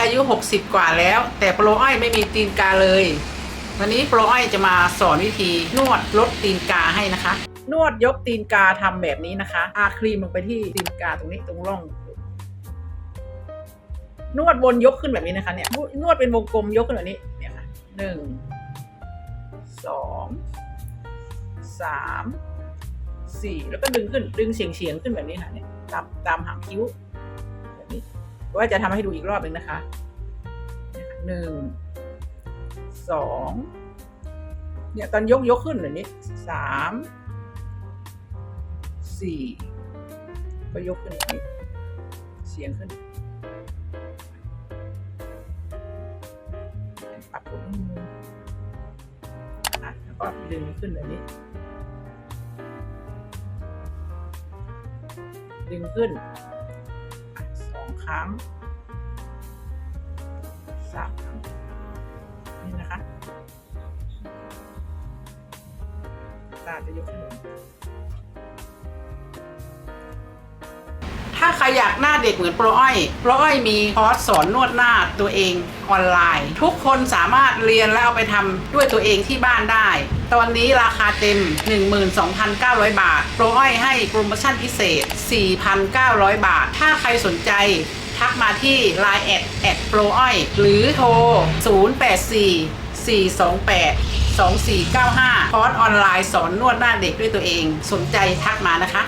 อายุ 60 กว่าแล้ว แต่โปรอ้อยไม่มีตีนกาเลย วันนี้โปรอ้อยจะมาสอนวิธีนวดลดตีนกาให้นะคะ นวดยกตีนกาทำแบบนี้นะคะอาครีมลงไปที่ตีนกาตรงนี้ตรงร่อง นวดวนยกขึ้นแบบนี้นะคะเนี่ยนวดเป็นวงกลมยกขึ้นแบบนี้เนี่ยค่ะหนึ่งสองสามสี่แล้วก็ดึงขึ้นดึงเฉียงเฉียงๆขึ้นแบบนี้ค่ะเนี่ยตามตามหางคิ้ว ว่าจะทำให้ดูอีกรอบหนึ่งนะคะหนึ่งสองเนี่ยตอนยกยกขึ้นแบบนี้สามสี่ก็ยกขึ้นแบบนี้เฉียงขึ้นปรับผมนิดนึงอะแล้วก็ดึงขึ้นแบบนี้ดึงขึ้น อะสองครั้งสามครั้งนี่นะคะตาจะยกขึ้นถ้าใครอยากหน้าเด็กเหมือนโปรอ้อย โปรอ้อยมีคอร์สสอนนวดหน้าตัวเองออนไลน์ ทุกคนสามารถเรียนแล้วเอาไปทำด้วยตัวเองที่บ้านได้ ตอนนี้ราคาเต็ม 12,900 บาท โปรอ้อยให้โปรโมชั่นพิเศษ 4,900 บาท ถ้าใครสนใจทักมาที่ Line แอดแอดโปรอ้อยหรือโทร 084 428 2495 คอร์สออนไลน์สอนนวดหน้าเด็กด้วยตัวเอง สนใจทักมานะคะ